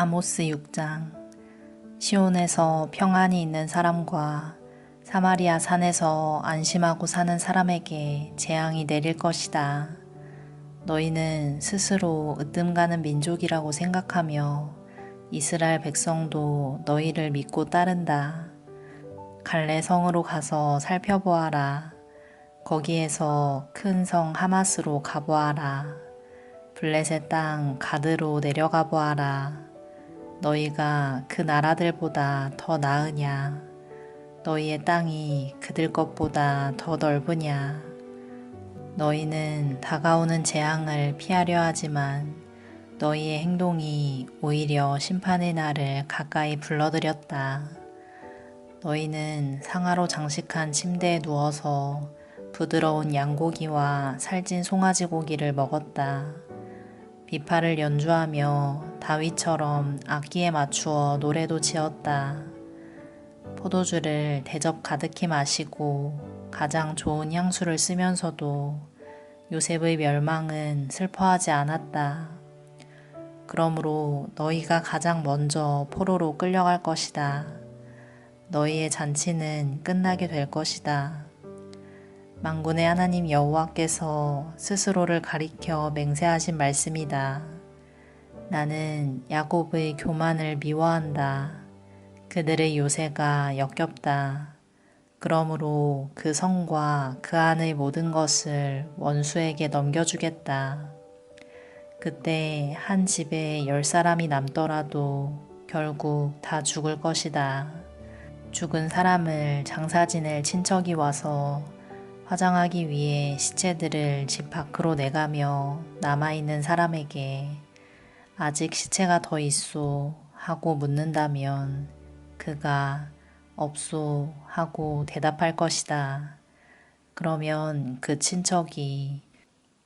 아모스 6장 시온에서 평안이 있는 사람과 사마리아 산에서 안심하고 사는 사람에게 재앙이 내릴 것이다. 너희는 스스로 으뜸 가는 민족이라고 생각하며 이스라엘 백성도 너희를 믿고 따른다. 갈래 성으로 가서 살펴보아라. 거기에서 큰 성 하마스로 가보아라. 블레셋 땅 가드로 내려가 보아라. 너희가 그 나라들보다 더 나으냐? 너희의 땅이 그들 것보다 더 넓으냐? 너희는 다가오는 재앙을 피하려 하지만 너희의 행동이 오히려 심판의 날을 가까이 불러들였다. 너희는 상하로 장식한 침대에 누워서 부드러운 양고기와 살찐 송아지 고기를 먹었다. 비파를 연주하며 다윗처럼 악기에 맞추어 노래도 지었다. 포도주를 대접 가득히 마시고 가장 좋은 향수를 쓰면서도 요셉의 멸망은 슬퍼하지 않았다. 그러므로 너희가 가장 먼저 포로로 끌려갈 것이다. 너희의 잔치는 끝나게 될 것이다. 만군의 하나님 여호와께서 스스로를 가리켜 맹세하신 말씀이다. 나는 야곱의 교만을 미워한다. 그들의 요새가 역겹다. 그러므로 그 성과 그 안의 모든 것을 원수에게 넘겨주겠다. 그때 한 집에 열 사람이 남더라도 결국 다 죽을 것이다. 죽은 사람을 장사 지낼 친척이 와서 화장하기 위해 시체들을 집 밖으로 내가며 남아있는 사람에게 아직 시체가 더 있소 하고 묻는다면 그가 없소 하고 대답할 것이다. 그러면 그 친척이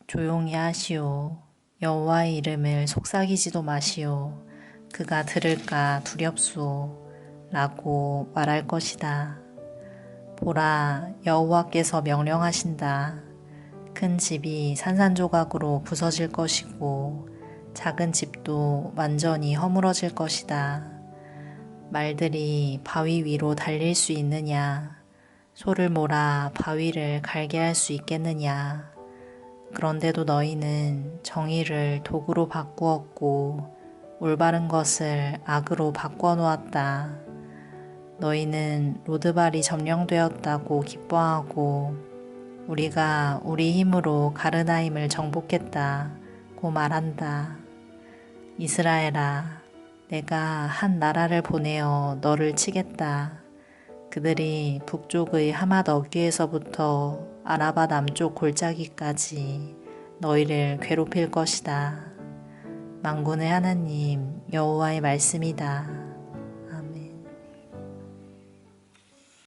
조용히 하시오. 여호와의 이름을 속삭이지도 마시오. 그가 들을까 두렵소. 라고 말할 것이다. 보라, 여호와께서 명령하신다. 큰 집이 산산조각으로 부서질 것이고 작은 집도 완전히 허물어질 것이다. 말들이 바위 위로 달릴 수 있느냐? 소를 몰아 바위를 갈게 할 수 있겠느냐? 그런데도 너희는 정의를 도구로 바꾸었고 올바른 것을 악으로 바꾸어 놓았다. 너희는 로드발이 점령되었다고 기뻐하고 우리가 우리 힘으로 가르나임을 정복했다고 말한다. 이스라엘아, 내가 한 나라를 보내어 너를 치겠다. 그들이 북쪽의 하맛 어귀에서부터 아라바 남쪽 골짜기까지 너희를 괴롭힐 것이다. 망군의 하나님 여호와의 말씀이다.